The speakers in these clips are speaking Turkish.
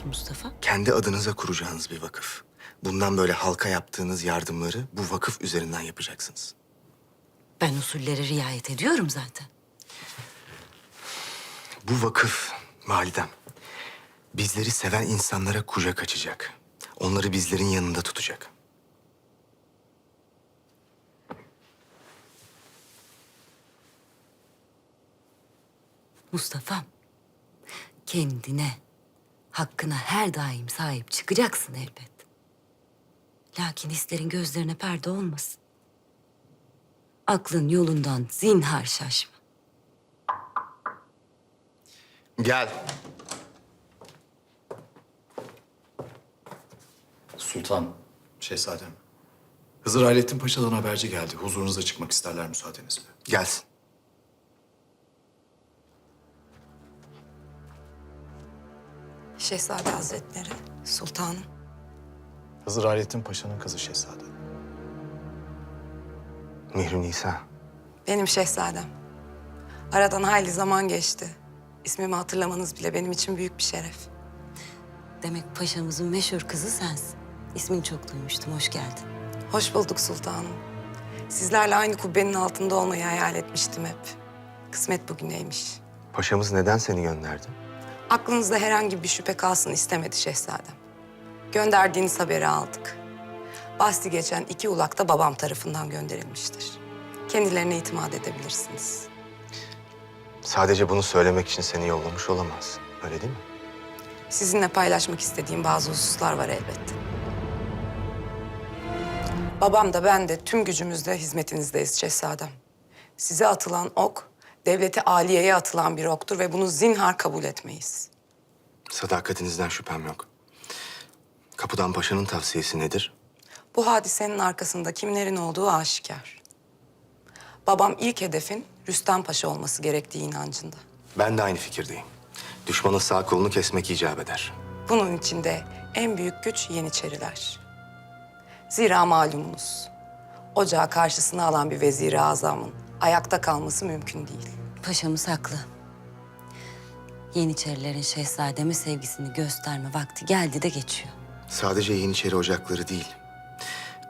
istiyorsun Mustafa? Kendi adınıza kuracağınız bir vakıf. Bundan böyle halka yaptığınız yardımları bu vakıf üzerinden yapacaksınız. Ben usullere riayet ediyorum zaten. Bu vakıf validem bizleri seven insanlara kucak açacak. Onları bizlerin yanında tutacak. Mustafa'm, kendine, hakkına her daim sahip çıkacaksın elbet. Lakin hislerin gözlerine perde olmasın. Aklın yolundan zinhar şaşma. Gel. Sultan, şehzadem. Hızır Hayrettin Paşa'dan haberci geldi. Huzurunuza çıkmak isterler müsaadenizle. Gelsin. Şehzade Hazretleri, sultanım. Hızır Hayrettin Paşa'nın kızı şehzade. Mihri Nisa. Benim şehzadem. Aradan hayli zaman geçti. İsmimi hatırlamanız bile benim için büyük bir şeref. Demek paşamızın meşhur kızı sensin. İsmini çok duymuştum, hoş geldin. Hoş bulduk sultanım. Sizlerle aynı kubbenin altında olmayı hayal etmiştim hep. Kısmet bugüneymiş. Paşamız neden seni gönderdi? Aklınızda herhangi bir şüphe kalsın istemedi şehzadem. Gönderdiğiniz haberi aldık. Bahsi geçen iki ulak da babam tarafından gönderilmiştir. Kendilerine itimat edebilirsiniz. Sadece bunu söylemek için seni yollamış olamaz. Öyle değil mi? Sizinle paylaşmak istediğim bazı hususlar var elbette. Babam da ben de tüm gücümüzle hizmetinizdeyiz şehzadem. Size atılan ok, devleti aliyeye atılan bir oktur ve bunu zinhar kabul etmeyiz. Sadakatinizden şüphem yok. Kapıdan Paşa'nın tavsiyesi nedir? Bu hadisenin arkasında kimlerin olduğu aşikar. Babam ilk hedefin Rüstem Paşa olması gerektiği inancında. Ben de aynı fikirdeyim. Düşmanın sağ kolunu kesmek icap eder. Bunun içinde en büyük güç Yeniçeriler. Zira malumunuz, ocağı karşısına alan bir veziri azamın ayakta kalması mümkün değil. Paşamız haklı. Yeniçerilerin şehzademe sevgisini gösterme vakti geldi de geçiyor. Sadece Yeniçeri ocakları değil.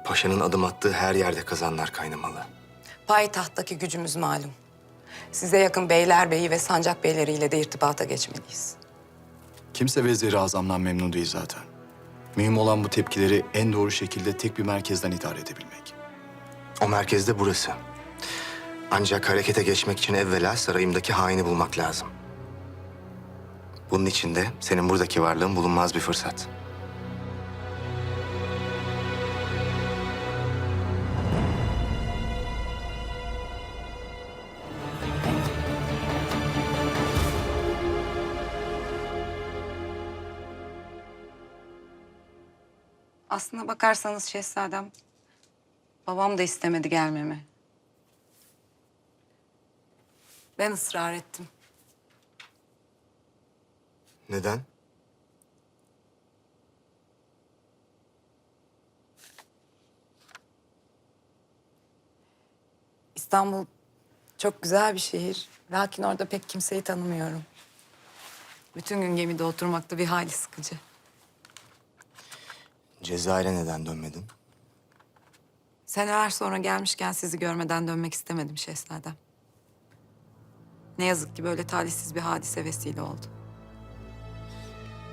Paşa'nın adım attığı her yerde kazanlar kaynamalı. Payitahttaki gücümüz malum. Size yakın beylerbeyi ve sancak beyleriyle de irtibata geçmeliyiz. Kimse Vezir-i Azam'dan memnun değil zaten. Mühim olan bu tepkileri en doğru şekilde tek bir merkezden idare edebilmek. O merkezde burası. Ancak harekete geçmek için evvela sarayımdaki haini bulmak lazım. Bunun için de senin buradaki varlığın bulunmaz bir fırsat. Aslına bakarsanız şehzadem, babam da istemedi gelmemi. Ben ısrar ettim. Neden? İstanbul çok güzel bir şehir. Lakin orada pek kimseyi tanımıyorum. Bütün gün gemide oturmakta bir hali sıkıcı. Cezayir'e neden dönmedin? Seneler sonra gelmişken sizi görmeden dönmek istemedim şehzadem. Ne yazık ki böyle talihsiz bir hadise vesile oldu.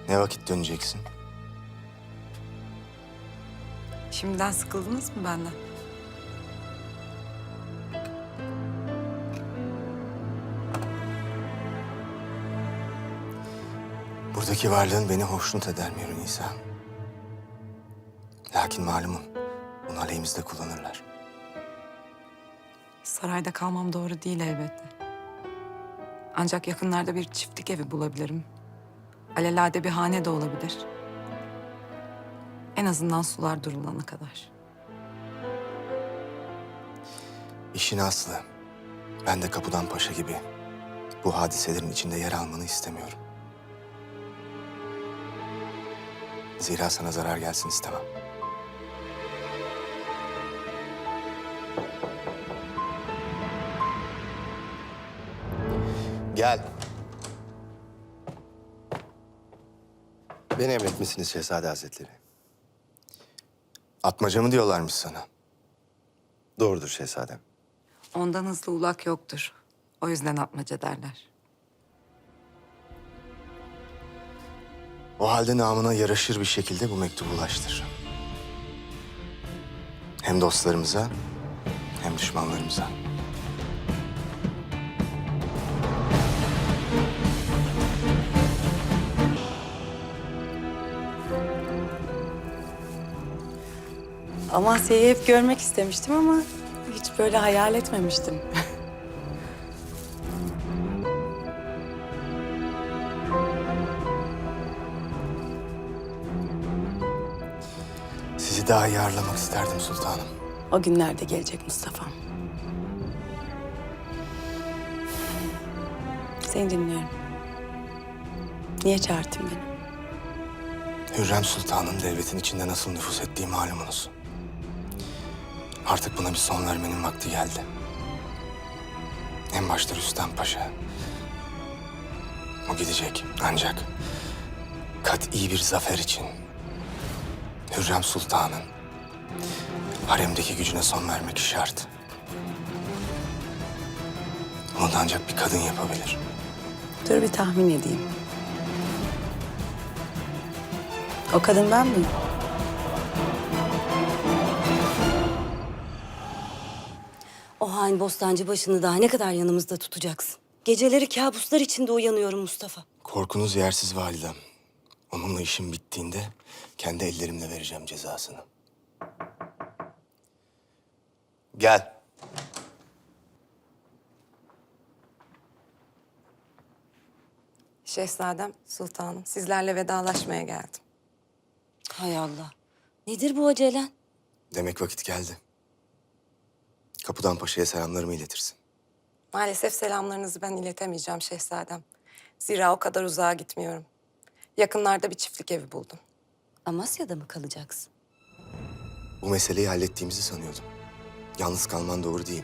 Ne vakit döneceksin? Şimdiden sıkıldınız mı benden? Buradaki varlığın beni hoşnut eder Mihri Nisa. Lakin malumun bunu aleyhimizde kullanırlar. Sarayda kalmam doğru değil elbette. Ancak yakınlarda bir çiftlik evi bulabilirim. Alelade bir hane de olabilir. En azından sular durulana kadar. İşin aslı. Ben de kapıdan paşa gibi bu hadiselerin içinde yer almanı istemiyorum. Zira sana zarar gelsin istemem. Gel. Beni emretmişsiniz Şehzade Hazretleri. Atmaca mı diyorlarmış sana? Doğrudur şehzadem. Ondan hızlı ulak yoktur. O yüzden atmaca derler. O halde namına yaraşır bir şekilde bu mektubu ulaştır. Hem dostlarımıza hem düşmanlarımıza. Amasya'yı hep görmek istemiştim ama hiç böyle hayal etmemiştim. Sizi daha iyi ağırlamak isterdim sultanım. O günler de gelecek Mustafa'm. Seni dinliyorum. Niye çağırttın beni? Hürrem Sultan'ın devletin içinde nasıl nüfus ettiği malumunuz. Artık buna bir son vermenin vakti geldi. En başta Rüstem Paşa. O gidecek ancak kat'i bir zafer için Hürrem Sultan'ın haremdeki gücüne son vermek şart. Bunu da ancak bir kadın yapabilir. Dur bir tahmin edeyim. O kadın ben miyim? Hain bostancı başını daha ne kadar yanımızda tutacaksın? Geceleri kabuslar içinde uyanıyorum Mustafa. Korkunuz yersiz validem. Onunla işim bittiğinde kendi ellerimle vereceğim cezasını. Gel. Şehzadem, sultanım sizlerle vedalaşmaya geldim. Hay Allah. Nedir bu acelen? Demek vakit geldi. Kapıdan Paşa'ya selamlarımı iletirsin. Maalesef selamlarınızı ben iletemeyeceğim şehzadem. Zira o kadar uzağa gitmiyorum. Yakınlarda bir çiftlik evi buldum. Amasya'da mı kalacaksın? Bu meseleyi hallettiğimizi sanıyordum. Yalnız kalman doğru değil.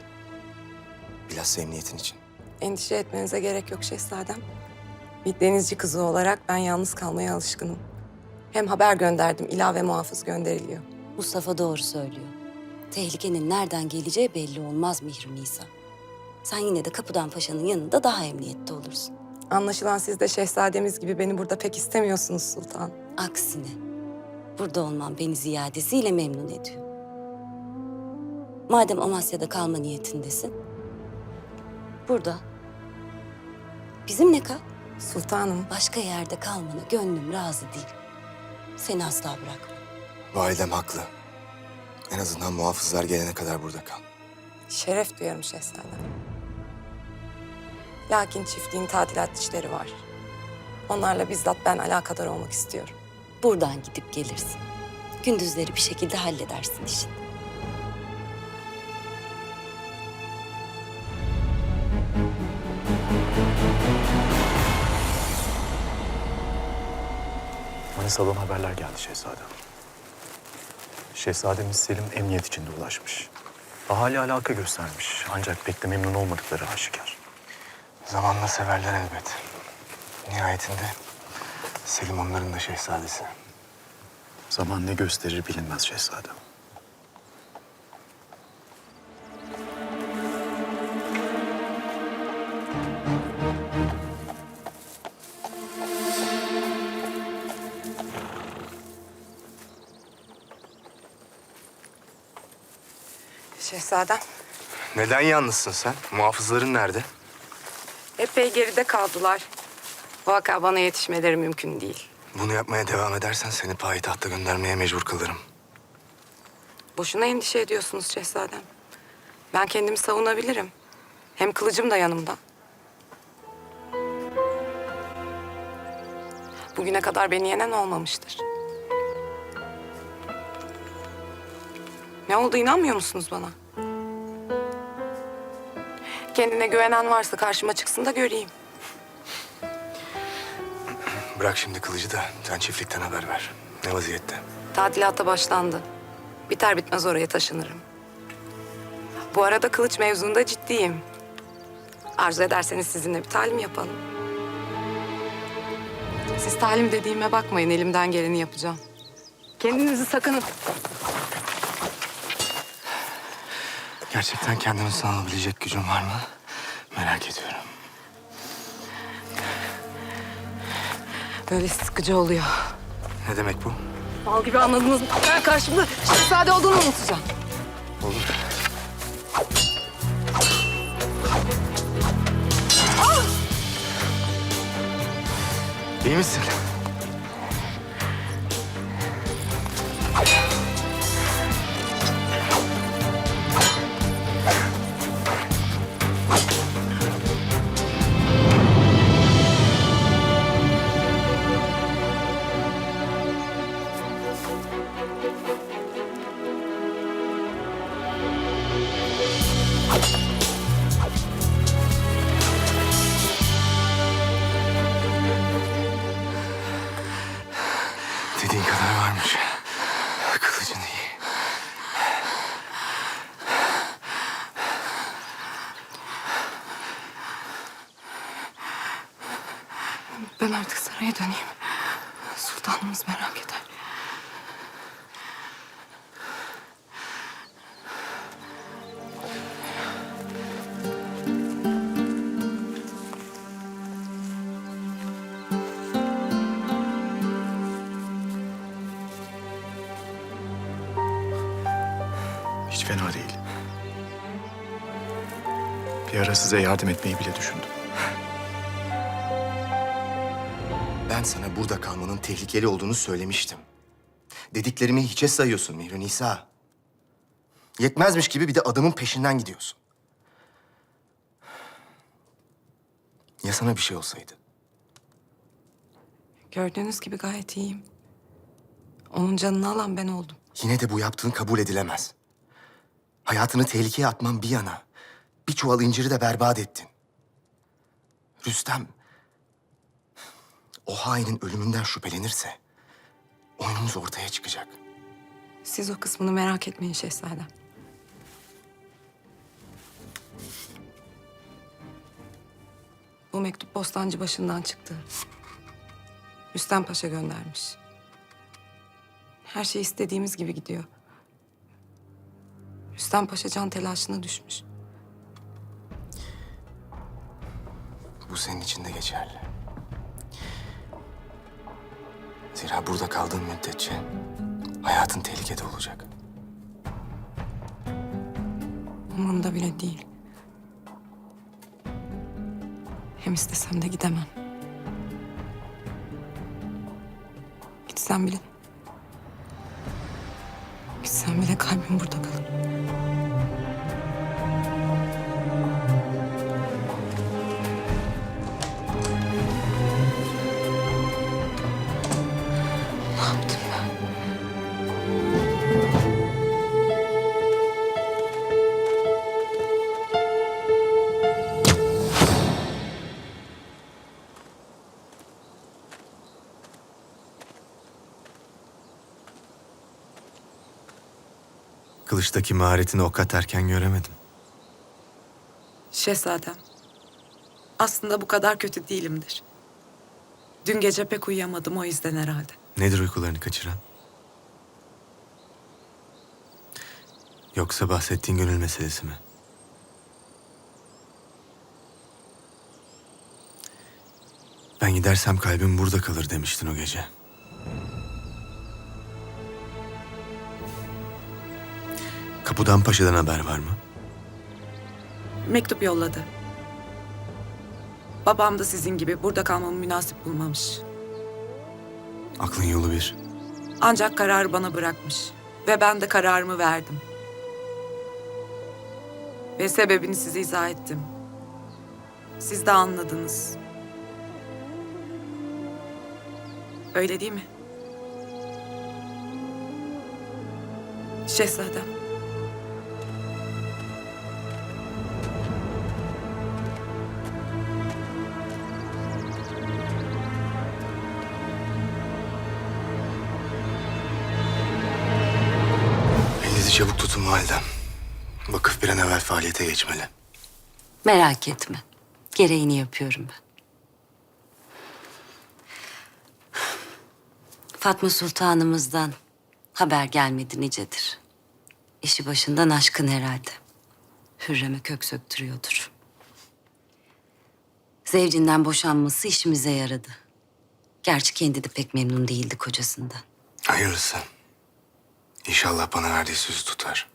Bilhassa emniyetin için. Endişe etmenize gerek yok şehzadem. Bir denizci kızı olarak ben yalnız kalmaya alışkınım. Hem haber gönderdim, ilave muhafız gönderiliyor. Mustafa doğru söylüyor. Tehlikenin nereden geleceği belli olmaz Mihri Nisa. Sen yine de kapıdan paşanın yanında daha emniyette olursun. Anlaşılan siz de şehzademiz gibi beni burada pek istemiyorsunuz sultan. Aksine burada olman beni ziyadesiyle memnun ediyor. Madem Amasya'da kalma niyetindesin, burada bizimle kal. Sultanım, Başka yerde kalmana gönlüm razı değil. Seni asla bırakmam. Validem haklı. En azından muhafızlar gelene kadar burada kal. şeref duyarım şehzadem. Lakin çiftliğin tadilat işleri var. Onlarla bizzat ben alakadar olmak istiyorum. Buradan gidip gelirsin. Gündüzleri bir şekilde halledersin işini. Manisa'dan haberler geldi şehzadem. Şehzademiz Selim emniyet içinde ulaşmış. Ahali alaka göstermiş ancak pek de memnun olmadıkları aşikar. Zamanla severler elbet. Nihayetinde Selim onların da şehzadesi. Zaman ne gösterir bilinmez şehzadem. Şehzadem, Neden yalnızsın sen? Muhafızların nerede? epey geride kaldılar. Vaka bana yetişmeleri mümkün değil. Bunu yapmaya devam edersen seni payitahta göndermeye mecbur kalırım. Boşuna endişe ediyorsunuz şehzadem. Ben kendimi savunabilirim. Hem kılıcım da yanımda. Bugüne kadar beni yenen olmamıştır. Ne oldu inanmıyor musunuz bana? Kendine güvenen varsa karşıma çıksın da göreyim. Bırak şimdi kılıcı da sen çiftlikten haber ver. Ne vaziyette? Tadilata başlandı. Biter bitmez oraya taşınırım. Bu arada kılıç mevzunda ciddiyim. Arzu ederseniz sizinle bir talim yapalım. Siz talim dediğime bakmayın. Elimden geleni yapacağım. Kendinizi sakının. Gerçekten kendimi sanabilecek gücüm var mı? Merak ediyorum. Böyle sıkıcı oluyor. Ne demek bu? Bal gibi anladınız mı? Ben karşımda şehzade olduğunu unutacağım. Olur. İyi misin? Ben artık saraya döneyim. Sultanımız merak eder. Hiç fena değil. Bir ara size yardım etmeyi bile düşündüm. Ben sana burada kalmanın tehlikeli olduğunu söylemiştim. Dediklerimi hiçe sayıyorsun Mihri Nisa. Yetmezmiş gibi bir de adamın peşinden gidiyorsun. Ya sana bir şey olsaydı? Gördüğünüz gibi gayet iyiyim. Onun canını alan ben oldum. Yine de bu yaptığın kabul edilemez. Hayatını tehlikeye atman bir yana. Bir çuval inciri de berbat ettin. Rüstem... O hainin ölümünden şüphelenirse... ...oyunumuz ortaya çıkacak. Siz o kısmını merak etmeyin şehzadem. Bu mektup Bostancı başından çıktı. Rüstem Paşa göndermiş. Her şey istediğimiz gibi gidiyor. Rüstem Paşa can telaşına düşmüş. Bu senin için de geçerli. Zira burada kaldığın müddetçe... ...hayatın tehlikede olacak. Umurumda bile değil. Hem istesem de gidemem. Gitsem bile... Gitsem bile kalbim burada kalır. Kılıçtaki maharetini o kadar erken göremedim. Şehzadem. Aslında bu kadar kötü değilimdir. Dün gece pek uyuyamadım o yüzden herhalde. Nedir uykularını kaçıran? Yoksa bahsettiğin gönül meselesi mi? Ben gidersem kalbim burada kalır demiştin o gece. Kapıdan Paşa'dan haber var mı? Mektup yolladı. Babam da sizin gibi burada kalmamı münasip bulmamış. Aklın yolu bir. Ancak kararı bana bırakmış. Ve ben de kararımı verdim. Ve sebebini size izah ettim. Siz de anladınız. Öyle değil mi? Şehzadem. Elinizi çabuk tutun validem. Vakıf bir an evvel faaliyete geçmeli. Merak etme. Gereğini yapıyorum ben. Fatma Sultanımızdan haber gelmedi nicedir. İşi başından aşkın herhalde. Hürrem'e kök söktürüyordur. Zevcinden boşanması işimize yaradı. Gerçi kendi de pek memnun değildi kocasından. Hayırlısı. İnşallah bana verdiği sözü tutar.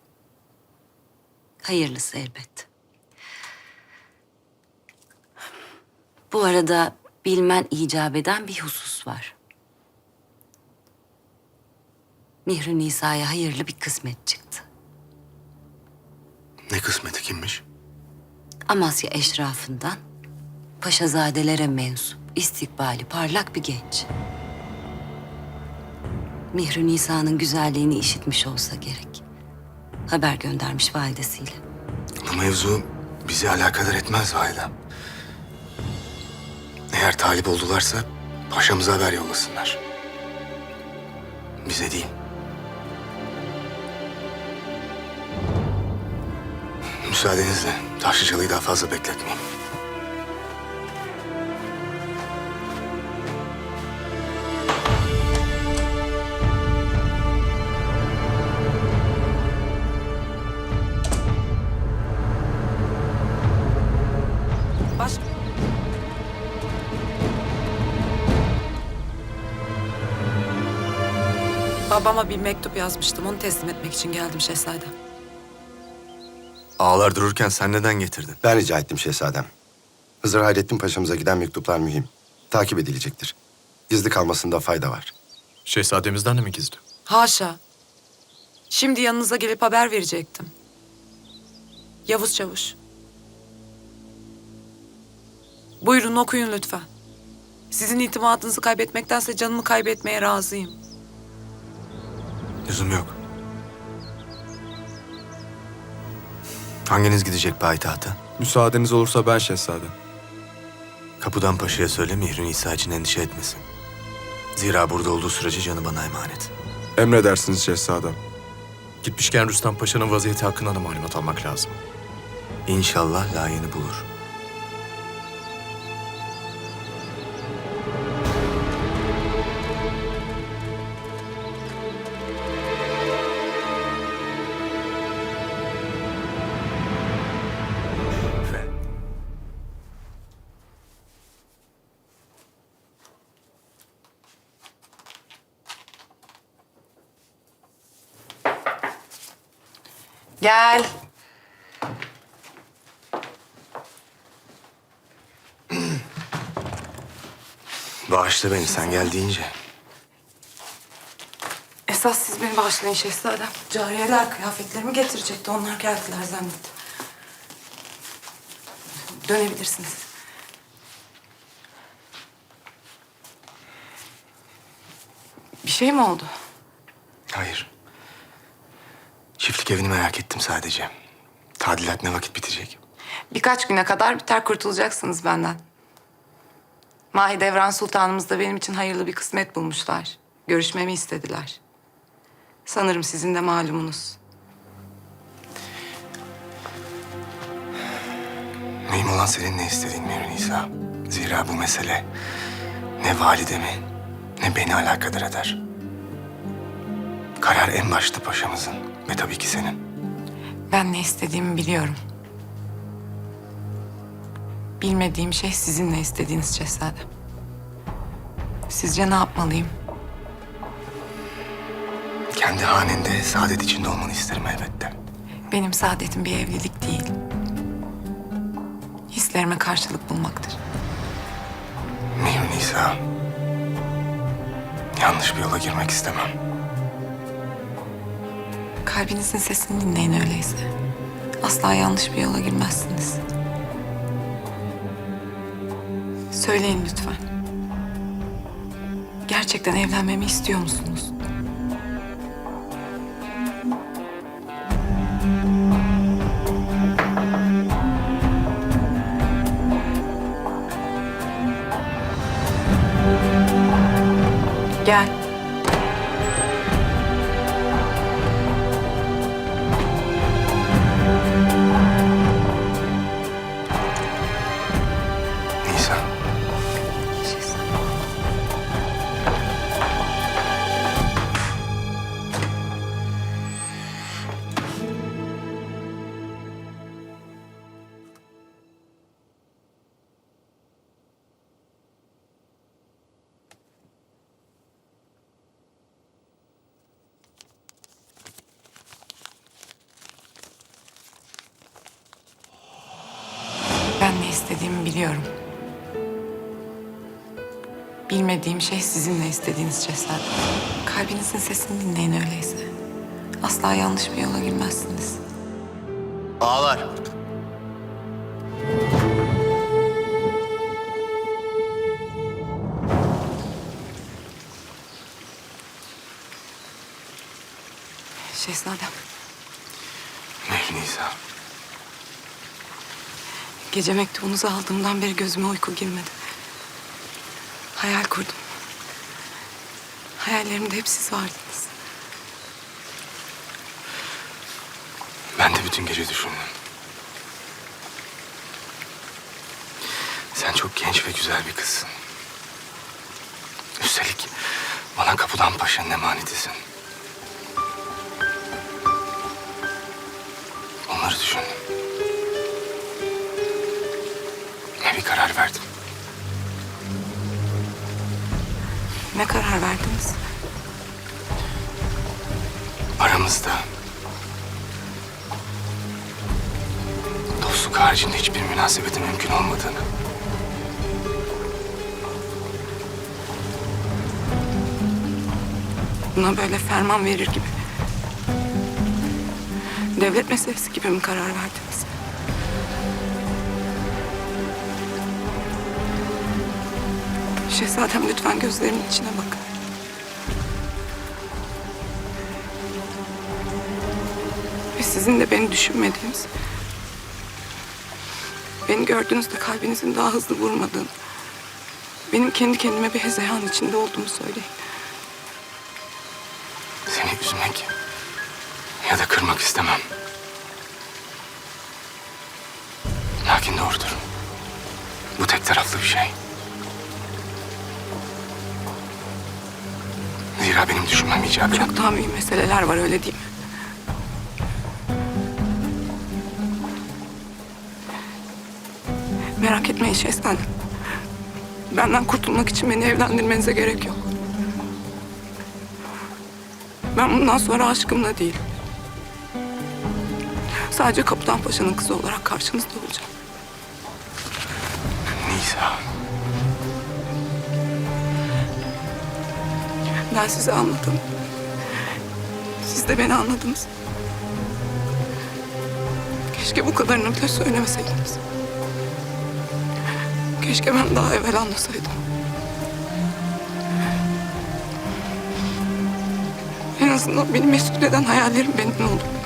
Hayırlısı elbet. Bu arada bilmen icap eden bir husus var. Mihri Nisa'ya hayırlı bir kısmet çıktı. Ne kısmeti kimmiş? Amasya eşrafından paşazadelere mensup, istikbali parlak bir genç. Mihri Nisa'nın güzelliğini işitmiş olsa gerek. Haber göndermiş validesiyle. Bu mevzu bizi alakadar etmez validem. Eğer talip oldularsa paşamıza haber yollasınlar. Bize değil. Müsaadenizle Taşlıcalı'yı daha fazla bekletmeyeyim. Babama bir mektup yazmıştım. Onu teslim etmek için geldim şehzadem. Ağlar dururken sen neden getirdin? Ben rica ettim şehzadem. Hızır Hayrettin Paşa'mıza giden mektuplar mühim. Takip edilecektir. Gizli kalmasında fayda var. Şehzademizden de mi gizli? Haşa. Şimdi yanınıza gelip haber verecektim. Yavuz Çavuş. Buyurun okuyun lütfen. Sizin itimadınızı kaybetmektense canımı kaybetmeye razıyım. Lüzum yok. Hanginiz gidecek payitahta? Müsaadeniz olursa ben şehzadem. Kapıdan paşaya söyle Mihri Nisa için endişe etmesin. Zira burada olduğu sürece canı bana emanet. Emredersiniz şehzadem. Gitmişken Rüstem Paşa'nın vaziyeti hakkında da malumat almak lazım. İnşallah layığını bulur. Gel. Bağışla beni sen gel deyince. Esas siz beni bağışlayın şehzadem. Cariyeler kıyafetlerimi getirecekti. Onlar geldiler zannettim. Dönebilirsiniz. Bir şey mi oldu? Çiftlik evini merak ettim sadece. Tadilat ne vakit bitecek? Birkaç güne kadar biter kurtulacaksınız benden. Mahidevran Sultanımız da benim için hayırlı bir kısmet bulmuşlar. Görüşmemi istediler. Sanırım sizin de malumunuz. Mühim olan senin ne istediğin Nisa. Zira bu mesele ne validemi ne beni alakadar eder. Karar en başta paşamızın ve tabii ki senin. Ben ne istediğimi biliyorum. Bilmediğim şey sizin ne istediğiniz şehzadem. Sizce ne yapmalıyım? Kendi hanende saadet içinde olmanı isterim elbette. Benim saadetim bir evlilik değil. Hislerime karşılık bulmaktır. Mihri Nisa. Yanlış bir yola girmek istemem. Kalbinizin sesini dinleyin öyleyse. Asla yanlış bir yola girmezsiniz. Söyleyin lütfen. Gerçekten evlenmemi istiyor musunuz? Gel. Bilmediğim şey sizinle istediğiniz cesaret. Kalbinizin sesini dinleyin öyleyse. Asla yanlış bir yola girmezsiniz. Ağlar. Şehzadem, Nisa. gece mektubunuzu aldığımdan beri gözüme uyku girmedi. Hayal kurdum. Hayallerimde hep siz vardınız. Ben de bütün gece düşündüm. Sen çok genç ve güzel bir kızsın. Üstelik bana kapıdan paşanın emanetisin. Ne karar verdiniz? Aramızda dostluk haricinde hiçbir münasebetin mümkün olmadığını Buna böyle ferman verir gibi. Devlet meselesi gibi mi karar verdiniz? Şehzadem lütfen gözlerimin içine bakın. Ve sizin de beni düşünmediğiniz, beni gördüğünüzde kalbinizin daha hızlı vurmadığını, benim kendi kendime bir hezeyan içinde olduğumu söyleyin. seni üzmek ya da kırmak istemem. Lakin doğrudur. Bu tek taraflı bir şey. Zira benim düşünmem icap. Çok daha mühim meseleler var öyle değil mi? Merak etmeyin şehzadem. Benden kurtulmak için beni evlendirmenize gerek yok. Ben bundan sonra aşkımla değil. Sadece Kapıdan Paşa'nın kızı olarak karşınızda olacağım. Nisa. Ben sizi anladım. Siz de beni anladınız. Keşke bu kadarını bile söylemeseydiniz. Keşke ben daha evvel anlasaydım. En azından beni mesut eden hayallerim benim olur.